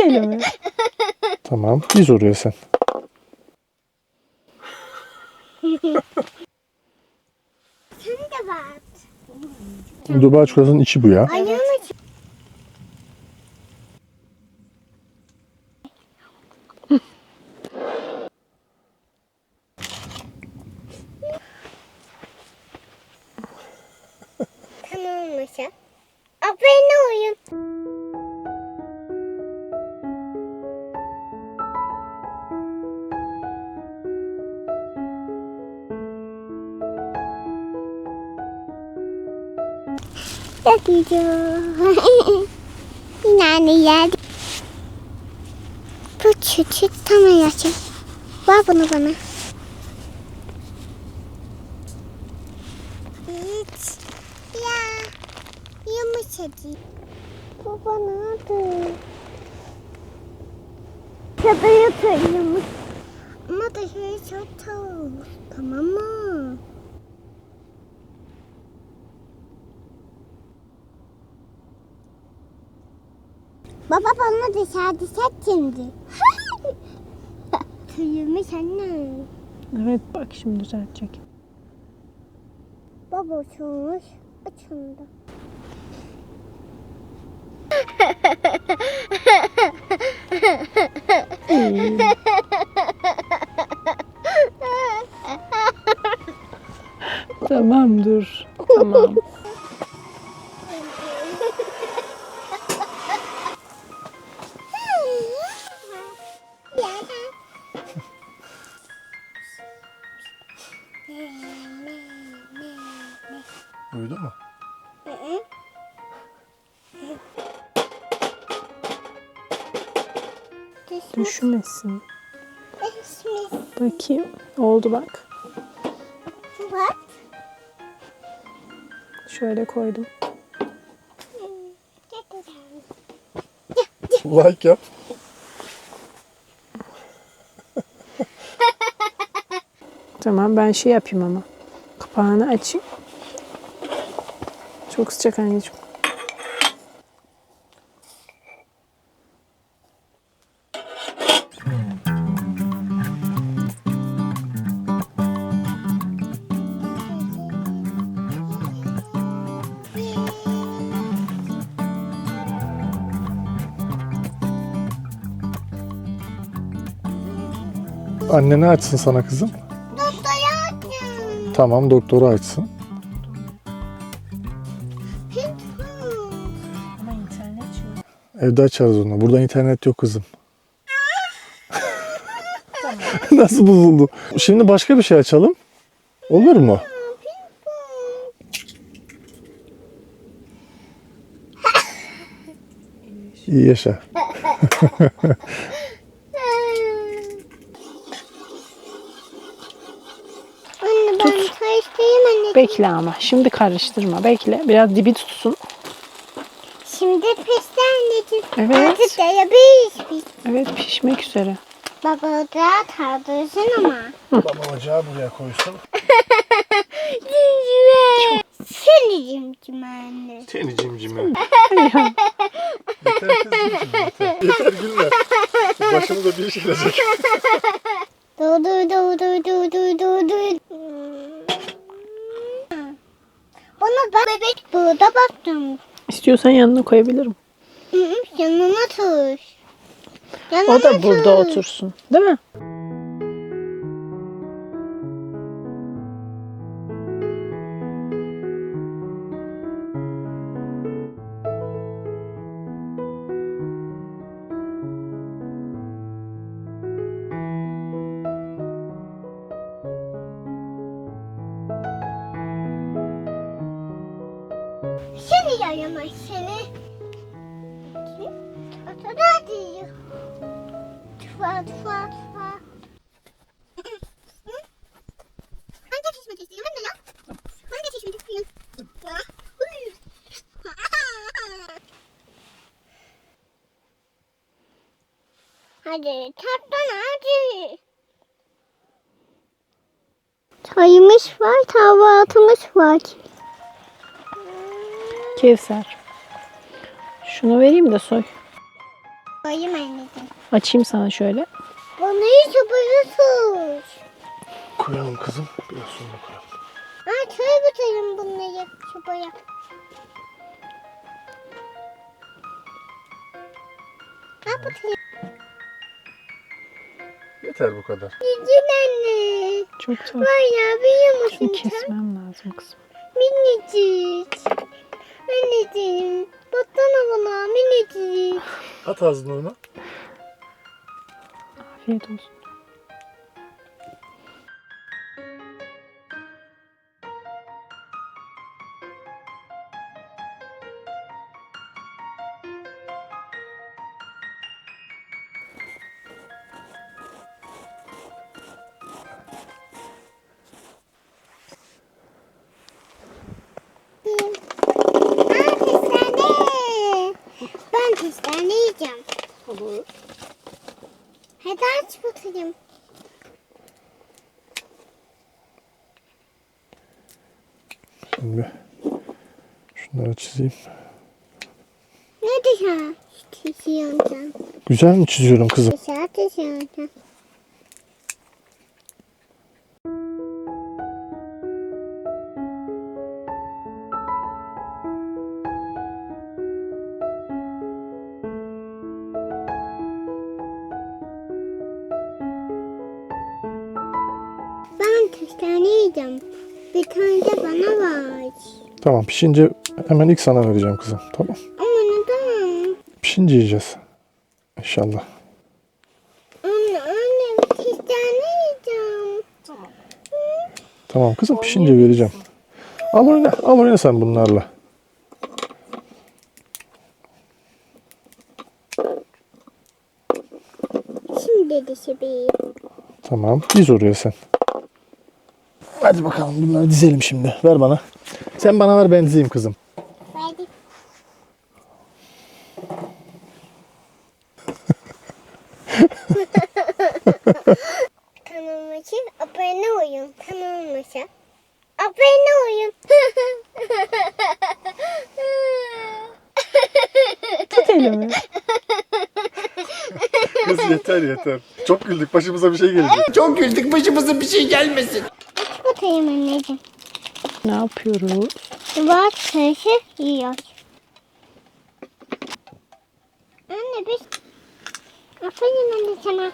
At elimi. Tamam. Diz oraya sen. Sen de bak. Dubai çikolatanın içi bu ya. Ayağımı Yapacağım. Nane geldi. Bu çıtı tam yaşa. Ver bunu bana. Hiç. Ya. Yumuşacık. Bu bana adı. Tadı yatırmış. Ama da şey çok soğuk. Tamam mı? Baba bana dışarıda set şimdi. Tüyümüş anne. Evet bak şimdi düzeltecek. Baba uçurmuş. Açıldı. Tamam dur. Tamam. Düşmüş. Bakayım. Oldu bak. Bak. Şöyle koydum. Like yap. Tamam ben şey yapayım ama. Kapağını açayım. Çok sıcak anneciğim. Annene açsın sana kızım. Doktora açın. Tamam doktoru açsın. Ama internet yok. Evde açarız onu. Burada internet yok kızım. Nasıl bozuldu? Şimdi başka bir şey açalım. Olur mu? İyi yaşa. Anne ben çay isteyeyim anne. Bekle ama. Şimdi karıştırma. Bekle. Biraz dibi tutsun. Şimdi pişti anneciğim. Evet. Artık dayabiliriz biz. Evet pişmek üzere. Baba da tardırsın ama. Baba ocağı buraya koysun. Cimcime. Seni cimcime anne. Seni cimcime. yeter kız cimcime yeter. Yeter gülme. Başımıza bir iş gelecek. Du du du du du du du du. Bana bak bebek burada baktım. İstiyorsan yanına koyabilirim. Yanına tuş. Yanına O da burada tuş. otursun. Değil mi? Hadi tatlan hadi. Çayımız var, kahvaltımız var. Kevser. Şunu vereyim de soy. Koyayım anneciğim. Açayım sana şöyle. Bana hiç yapıyorsunuz. Koyalım kızım. Biraz sonra koyalım. Aa şöyle batırayım bunları çubaya. Ne batırayım? Yeter bu kadar. Cici anne. Çok tatlı. Var ya biliyor Şunu musun sen? kesmem lazım kızım. Minicik. Anneciğim. Baksana bana minicik. At ağzına onu. Afiyet olsun. Bakayım. Şimdi şunları çizeyim. Ne dışarı çiziyorsun? Güzel mi çiziyorum kızım? Dışarı çiziyorsun. Yiyeceğim. Bir tane de bana var. Tamam pişince hemen ilk sana vereceğim kızım. Tamam. Ama neden? Pişince yiyeceğiz. İnşallah. Anne anne bir yiyeceğim. Tamam kızım pişince vereceğim. Al oyna, al oyna sen bunlarla. Şimdi dişi Tamam diz oraya sen. Hadi bakalım bunları dizelim şimdi. Ver bana. Sen bana ver ben dizeyim kızım. Verdim. Kanalıma abone olun. Kanalıma abone olun. Tut elimi. Kız yeter yeter. Çok güldük başımıza bir şey gelecek. Çok güldük başımıza bir şey gelmesin. Aç bakayım anneciğim. Ne yapıyoruz? Duvar taşı yiyor. Anne biz... Aferin anne sana.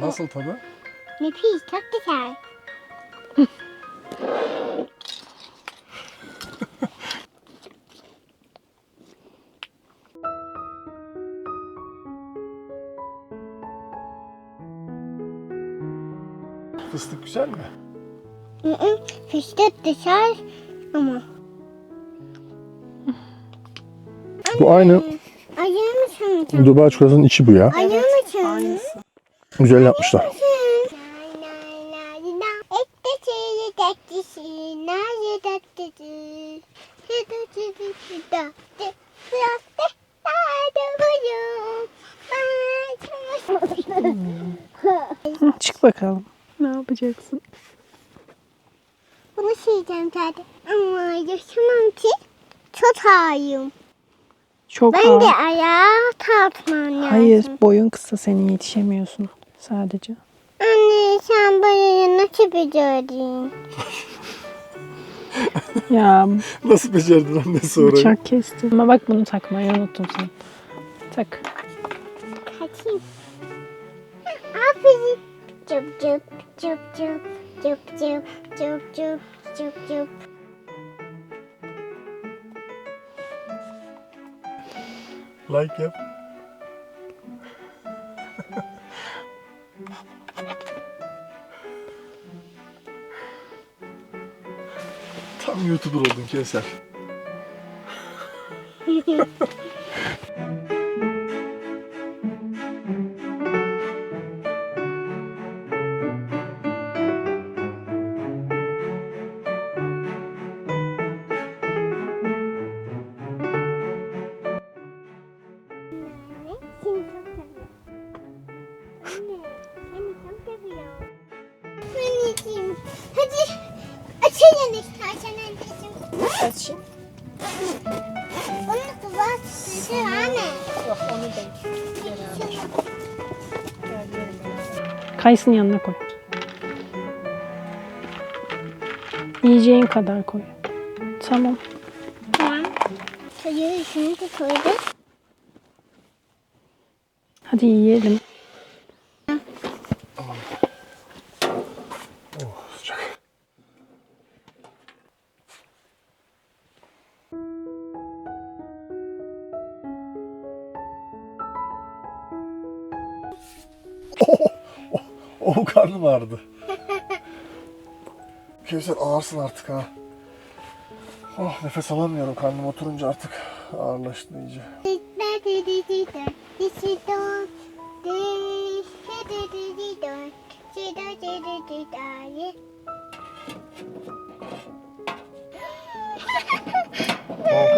Nasıl tadı? Nefis çok güzel. güzel mi? Fıstık dışarı ama. Bu aynı Ayağımı sanacağım. Dubai çikolatanın içi bu ya. Ayağımı sanacağım. Güzel yapmışlar. Çık bakalım. Ne yapacaksın? Bunu sileceğim zaten. Ama yaşamam ki çok ağrıyım. Çok Ben ağır. de ayağa tartmam lazım. Hayır boyun kısa senin yetişemiyorsun sadece. Anne sen böyle nasıl becerdin? Ya Nasıl becerdin annesi orayı? bıçak kestim. Ama bak bunu takmayı unuttun sen. Tak. Kaçayım. Aferin. Cıp cıp cıp cıp cıp cıp cıp cıp cıp cıp. Like yap. Tam YouTuber oldun Keser. istersen anneciğim. Açayım. Bunu kulağa Şu anne. Kayısının yanına koy. Yiyeceğin kadar koy. Tamam. Tamam. Çocuğu da koyduk. Hadi yiyelim. Oh, oh, oh karnım ağrıdı. Kevser ağırsın artık ha. Oh nefes alamıyorum karnım oturunca artık ağırlaştı iyice.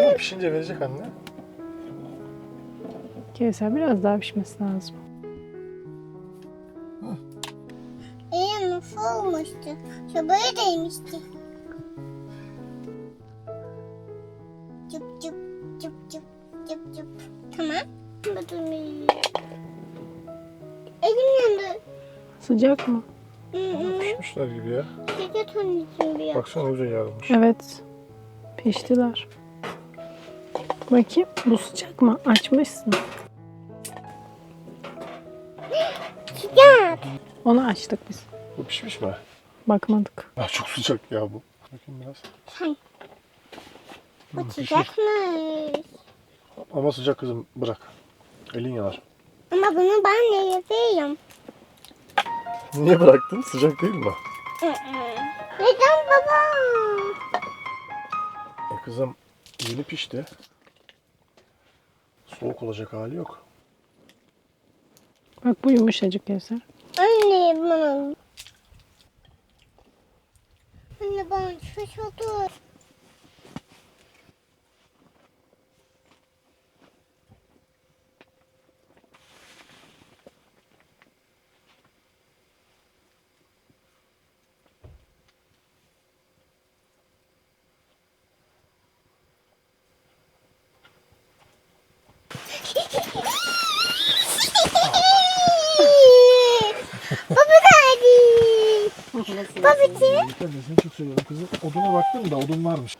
Kızım pişince verecek anne. Kevser biraz daha pişmesi lazım. Olmuştu? Çabayı değmişti. Cıp cıp cıp cıp cıp cıp. Tamam. Bakın Elim yandı. Sıcak mı? Hı hı. Pişmişler gibi ya. Sıcak anneciğim bir yap. Baksana güzel yarılmış. Evet. Piştiler. Bakayım bu sıcak mı? Açmışsın. Sıcak. Onu açtık biz. Bu pişmiş mi? Bakmadık. Ya çok sıcak ya bu. Bakayım biraz. Bu Hı, pişmiş. sıcakmış. Ama sıcak kızım bırak. Elin yanar. Ama bunu ben de yapıyorum. Niye bıraktın? Sıcak değil mi? Neden baba? E kızım yeni pişti. Soğuk olacak hali yok. Bak bu yumuşacık Kevser. Anne bana. Anne bana Babacığım. Ben de seni çok seviyorum kızım. Oduna baktım da odun varmış.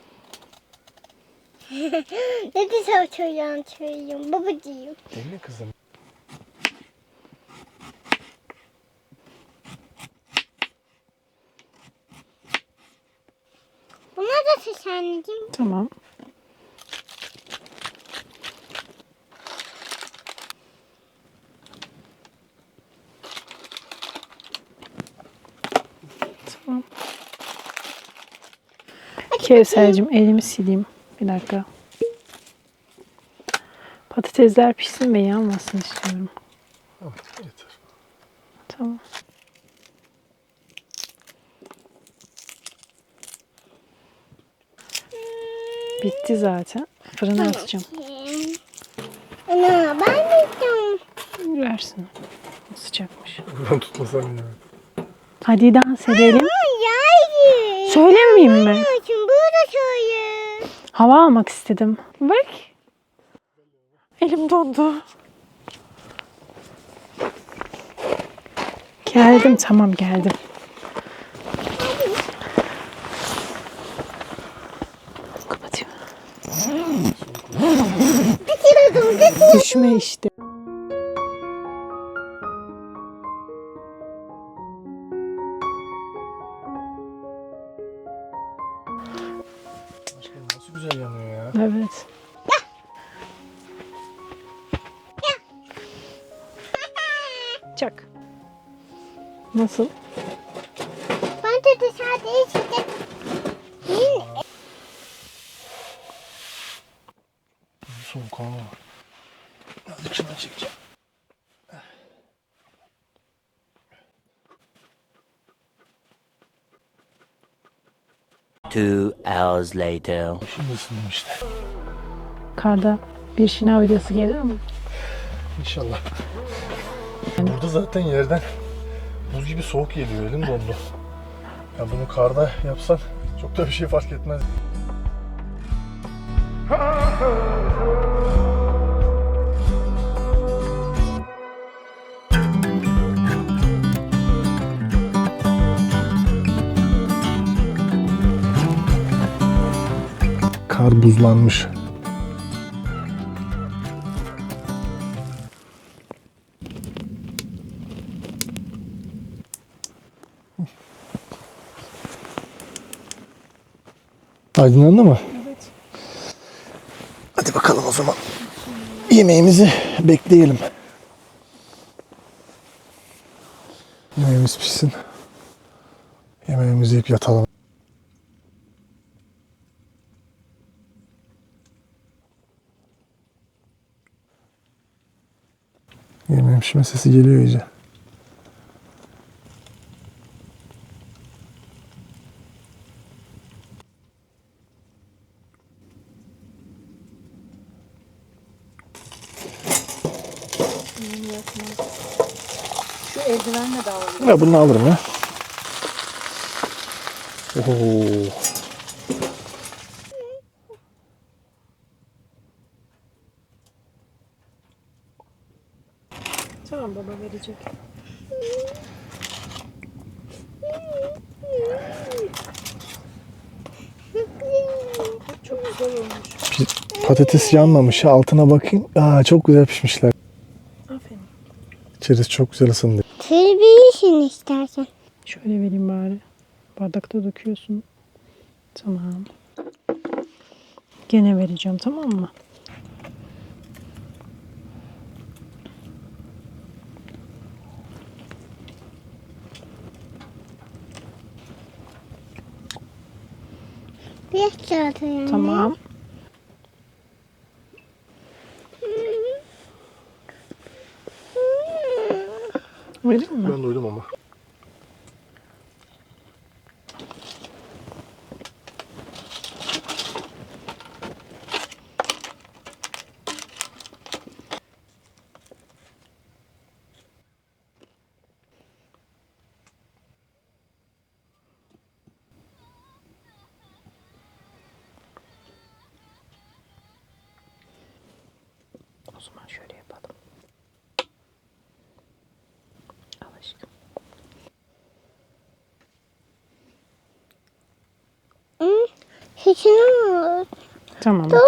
Ne güzel çocuğun çocuğum. Babacığım. Değil mi kızım? Buna da ses anneciğim. Tamam. Tamam. Kevser'cim elimi sileyim. Bir dakika. Patatesler pişsin ve yanmasın istiyorum. Tamam yeter. Tamam. Bitti zaten. Fırına atacağım. Ana ben de istiyorum. Versin. Sıcakmış. Buradan tutmasam ya. Hadi dans edelim. Söylemeyeyim mi? Söyle. Hava almak istedim. Bak. Elim dondu. Geldim tamam geldim. Kapatıyorum. Düşme işte. Nasıl? Ben de dışarıda içtim. Soğuk ha. Azıcık şundan çekeceğim. Two hours later. Şimdi ısındım işte. Karda bir şınav videosu gelir mi? İnşallah. Burada zaten yerden Buz gibi soğuk geliyor elim dondu. Ya bunu karda yapsan çok da bir şey fark etmez. Kar buzlanmış. Aydınlandı mı? Evet. Hadi bakalım o zaman. Yemeğimizi bekleyelim. Yemeğimiz pişsin. Yemeğimizi yiyip yatalım. Yemeğim pişme sesi geliyor iyice. Şu eldivenle Ya bunu alırım ya. Oo. Tamam baba verecek. Çok güzel olmuş. Patates yanmamış. Altına bakayım. Aa, çok güzel pişmişler. Aferin. İçerisi çok güzel ısındı. Terbiyesini istersen. Şöyle vereyim bari. Bardakta döküyorsun. Tamam. Gene vereceğim tamam mı? Biraz çikolata yani. Tamam. Vereyim mi? Ben doydum ama. O zaman şöyle yapalım. Al aşkım. Sütünü mü? Tamam. aç.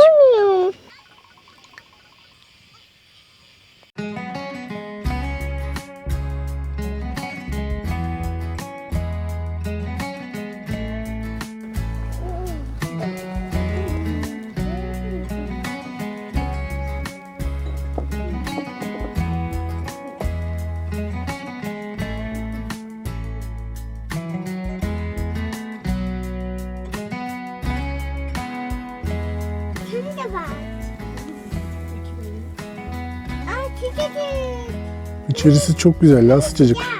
İçerisi çok güzel la sıcacık.